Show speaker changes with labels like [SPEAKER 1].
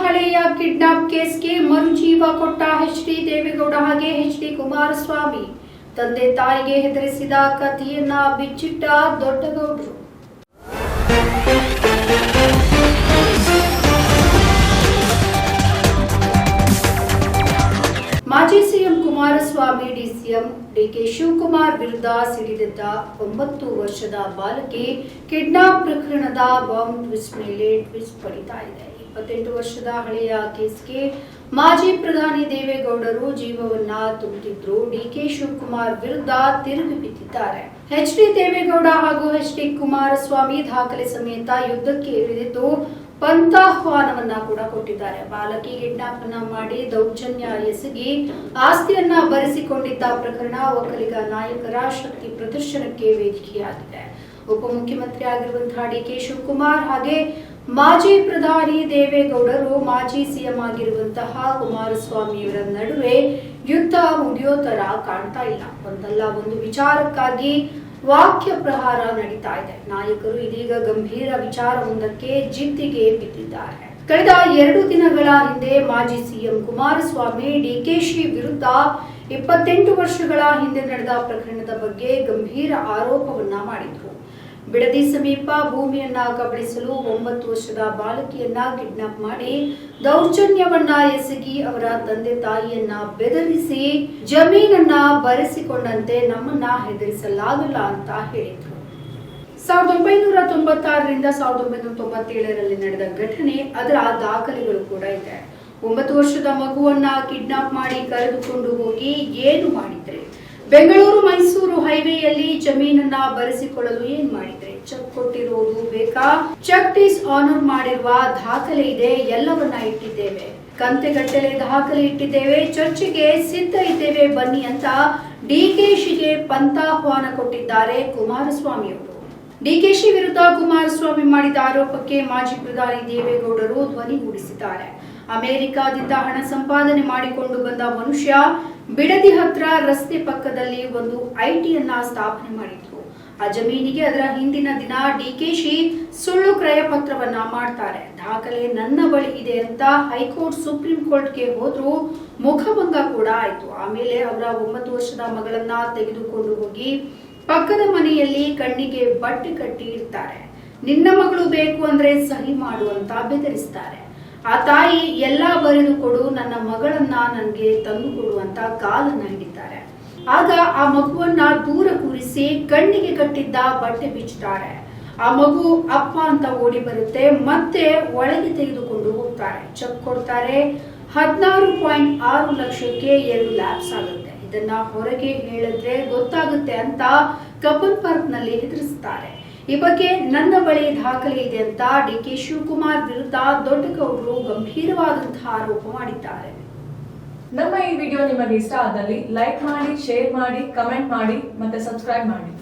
[SPEAKER 1] ಹಳೆಯ ಕಿಡ್ನಾಪ್ ಕೇಸ್ಗೆ ಮರುಜೀವ ಕೊಟ್ಟ H D Deve Gowda ಹಾಗೆ ಎಚ್ ಡಿ ಕುಮಾರಸ್ವಾಮಿ. ತಂದೆ ತಾಯಿಗೆ ಹೆದರಿಸಿದ ಕಥೆಯನ್ನ ಬಿಚ್ಚಿಟ್ಟ ದೊಡ್ಡಗೌಡರು. ಮಾಜಿ CM Kumaraswamy, DCM DK Shivakumar ವಿರುದ್ಧ ಸಿಡಿದಿದ್ದ ಒಂಬತ್ತು ವರ್ಷದ ಬಾಲಕಿ ಕಿಡ್ನಾಪ್ ಪ್ರಕರಣದ ಬಾಂಬ್ ಟ್ವಿಸ್ಟ್ ಮೇಲೆ ಟ್ವಿಸ್ಟ್ ಪಡಿತಾ ಇದೆ. ಇಪ್ಪತ್ತೆಂಟು ವರ್ಷದ ಹಳೆಯ ಕೇಸ್ಗೆ ಮಾಜಿ ಪ್ರಧಾನಿ ದೇವೇಗೌಡರು ಜೀವವನ್ನ ತುಂಬುತ್ತಿದ್ರು ಡಿಕೆ ಶಿವಕುಮಾರ್ ವಿರುದ್ಧ ತಿರುಗಿ ಬಿದ್ದಿದ್ದಾರೆ. ಎಚ್ ಡಿ ದೇವೇಗೌಡ ಹಾಗೂ ಎಚ್ ಡಿ ಕುಮಾರಸ್ವಾಮಿ ದಾಖಲೆ ಸಮೇತ ಯುದ್ಧಕ್ಕೆ ಇಳಿದಿದ್ದು ಪಂಥಾಹ್ವಾನವನ್ನ ಕೂಡ ಕೊಟ್ಟಿದ್ದಾರೆ. ಬಾಲಕಿ ಕಿಡ್ನಾಪ್ ಮಾಡಿ ದೌರ್ಜನ್ಯ ಎಸಗಿ ಆಸ್ತಿಯನ್ನ ಬರೆಸಿಕೊಂಡಿದ್ದ ಪ್ರಕರಣ ಒಕ್ಕಲಿಗ ನಾಯಕರ ಶಕ್ತಿ ಪ್ರದರ್ಶನಕ್ಕೆ ವೇದಿಕೆಯಾಗಿದೆ. ಉಪಮುಖ್ಯಮಂತ್ರಿ ಆಗಿರುವಂತಹ ಡಿ ಕೆ ಶಿವಕುಮಾರ್ ಹಾಗೆ ಮಾಜಿ ಪ್ರಧಾನಿ ದೇವೇಗೌಡರು ಮಾಜಿ ಸಿಎಂ ಆಗಿರುವಂತಹ ಕುಮಾರಸ್ವಾಮಿಯವರ ನಡುವೆ ಯುದ್ಧ ಮುಗಿಯೋ ತರ ಕಾಣ್ತಾ ಇಲ್ಲ. ಒಂದಲ್ಲ, ಒಂದು ವಿಚಾರಕ್ಕಾಗಿ ವಾಕ್ಯ ಪ್ರಹಾರ ನಡೀತಾ ಇದೆ. ನಾಯಕರು ಇದೀಗ ಗಂಭೀರ ವಿಚಾರವೊಂದಕ್ಕೆ ಜಿದ್ದಿಗೆ ಬಿದ್ದಿದ್ದಾರೆ. ಕಳೆದ ಎರಡು ದಿನಗಳ ಹಿಂದೆ ಮಾಜಿ ಸಿಎಂ ಕುಮಾರಸ್ವಾಮಿ ಡಿಕೆಶಿ ವಿರುದ್ಧ ಇಪ್ಪತ್ತೆಂಟು ವರ್ಷಗಳ ಹಿಂದೆ ನಡೆದ ಪ್ರಕರಣದ ಬಗ್ಗೆ ಗಂಭೀರ ಆರೋಪವನ್ನ ಮಾಡಿದ್ರು. ಬಿಡದಿ ಸಮೀಪ ಭೂಮಿಯನ್ನ ಕಬಳಿಸಲು ಒಂಬತ್ತು ವರ್ಷದ ಬಾಲಕಿಯನ್ನ ಕಿಡ್ನಾಪ್ ಮಾಡಿ ದೌರ್ಜನ್ಯವನ್ನ ಎಸಗಿ ಅವರ ತಂದೆ ತಾಯಿಯನ್ನ ಬೆದರಿಸಿ ಜಮೀನನ್ನ ಬರೆಸಿಕೊಂಡಂತೆ ನಮ್ಮನ್ನ ಹೆದರಿಸಲಾಗಲ್ಲ ಅಂತ ಹೇಳಿದ್ರು. ಸಾವಿರದ ಒಂಬೈನೂರ ತೊಂಬತ್ತಾರರಿಂದ ಸಾವಿರದ ಒಂಬೈನೂರ ತೊಂಬತ್ತೇಳರಲ್ಲಿ ನಡೆದ ಘಟನೆ ಅದರ ದಾಖಲೆಗಳು ಕೂಡ ಇದೆ. ಒಂಬತ್ತು ವರ್ಷದ ಮಗುವನ್ನ ಕಿಡ್ನಾಪ್ ಮಾಡಿ ಕರೆದುಕೊಂಡು ಹೋಗಿ ಏನು ಮಾಡಿದ್ರೆ? ಬೆಂಗಳೂರು ಮೈಸೂರು ಹೈವೇಯಲ್ಲಿ ಜಮೀನನ್ನ ಬರೆಸಿಕೊಳ್ಳಲು ಏನ್ ಮಾಡಿದ್ರೆ? ಚೆಕ್ ಕೊಟ್ಟಿರೋದು ಬೇಕಾ? ಚೆಕ್ ಡಿಸ್ ಆನರ್ ಮಾಡಿರುವ ದಾಖಲೆ ಇದೆ, ಎಲ್ಲವನ್ನ ಇಟ್ಟಿದ್ದೇವೆ. ಕಂತೆಗಟ್ಟಲೆ ದಾಖಲೆ ಇಟ್ಟಿದ್ದೇವೆ, ಚರ್ಚೆಗೆ ಸಿದ್ಧ ಇದ್ದೇವೆ, ಬನ್ನಿ ಅಂತ ಡಿಕೆಶಿಗೆ ಪಂಥಾಹ್ವಾನ ಕೊಟ್ಟಿದ್ದಾರೆ ಕುಮಾರಸ್ವಾಮಿ ಅವರು ಡಿಕೆಶಿ ವಿರುದ್ಧ ಕುಮಾರಸ್ವಾಮಿ ಮಾಡಿದ ಆರೋಪಕ್ಕೆ ಮಾಜಿ ಪ್ರಧಾನಿ ದೇವೇಗೌಡರು ಧ್ವನಿಗೂಡಿಸಿದ್ದಾರೆ ಅಮೆರಿಕಾದಿಂದ ಹಣ ಸಂಪಾದನೆ ಮಾಡಿಕೊಂಡು ಬಂದ ಮನುಷ್ಯ ಬಿಡದಿ ಹತ್ರ ರಸ್ತೆ ಪಕ್ಕದಲ್ಲಿ ಒಂದು ಐಟಿಯನ್ನ ಸ್ಥಾಪನೆ ಮಾಡಿದ್ರು. ಆ ಜಮೀನಿಗೆ ಅದರ ಹಿಂದಿನ ದಿನ ಡಿಕೆಶಿ ಸುಳ್ಳು ಕ್ರಯ ಪತ್ರವನ್ನ ಮಾಡ್ತಾರೆ. ದಾಖಲೆ ನನ್ನ ಬಳಿ ಇದೆ ಅಂತ ಹೈಕೋರ್ಟ್ ಸುಪ್ರೀಂ ಕೋರ್ಟ್ಗೆ ಹೋದ್ರು ಮುಖಭಂಗ ಕೂಡ ಆಯ್ತು. ಆಮೇಲೆ ಅವರ ಒಂಬತ್ತು ವರ್ಷದ ಮಗಳನ್ನ ತೆಗೆದುಕೊಂಡು ಹೋಗಿ ಪಕ್ಕದ ಮನೆಯಲ್ಲಿ ಕಣ್ಣಿಗೆ ಬಟ್ಟೆ ಕಟ್ಟಿ ಇರ್ತಾರೆ ನಿನ್ನ ಮಗಳು ಬೇಕು ಅಂದ್ರೆ ಸಹಿ ಮಾಡು ಅಂತ ಬೆದರಿಸ್ತಾರೆ. ಆ ತಾಯಿ ಎಲ್ಲ ಬರೆದು ಕೊಡು, ನನ್ನ ಮಗಳನ್ನ ನನಗೆ ತಂದು ಕೊಡು ಅಂತ ಕಾಲನ್ನ ಹಿಡಿತಾರೆ. ಆಗ ಆ ಮಗುವನ್ನ ದೂರ ಕೂರಿಸಿ ಕಣ್ಣಿಗೆ ಕಟ್ಟಿದ್ದ ಬಟ್ಟೆ ಬಿಚ್ಚುತ್ತಾರೆ ಆ ಮಗು ಅಪ್ಪ ಅಂತ ಓಡಿ ಬರುತ್ತೆ, ಮತ್ತೆ ಒಳಗೆ ತೆಗೆದುಕೊಂಡು ಹೋಗ್ತಾರೆ. ಚೆಕ್ ಕೊಡ್ತಾರೆ, ಹದಿನಾರು ಪಾಯಿಂಟ್ ಆರು ಲಕ್ಷಕ್ಕೆ ಎರಡು ಲ್ಯಾಬ್ಸ್ ಆಗುತ್ತೆ. ಇದನ್ನ ಹೊರಗೆ ಹೇಳಿದ್ರೆ ಗೊತ್ತಾಗುತ್ತೆ ಅಂತ ಕಬ್ಬನ್ ಪಾರ್ಕ್ನಲ್ಲಿ ಹೆದರಿಸ್ತಾರೆ. ಈ ಬಗ್ಗೆ ನನ್ನ ಬಳಿ ದಾಖಲೆ ಇದೆ ಅಂತ ಡಿ ಕೆ ಶಿವಕುಮಾರ್ ವಿರುದ್ಧ ದೊಡ್ಡಗೌಡರು ಗಂಭೀರವಾದಂತಹ ಆರೋಪ ಮಾಡಿದ್ದಾರೆ.
[SPEAKER 2] ನಮ್ಮ ಈ ವಿಡಿಯೋ ನಿಮಗೆ ಇಷ್ಟ ಆದಲ್ಲಿ ಲೈಕ್ ಮಾಡಿ, ಶೇರ್ ಮಾಡಿ, ಕಮೆಂಟ್ ಮಾಡಿ ಮತ್ತೆ ಸಬ್ಸ್ಕ್ರೈಬ್ ಮಾಡಿ.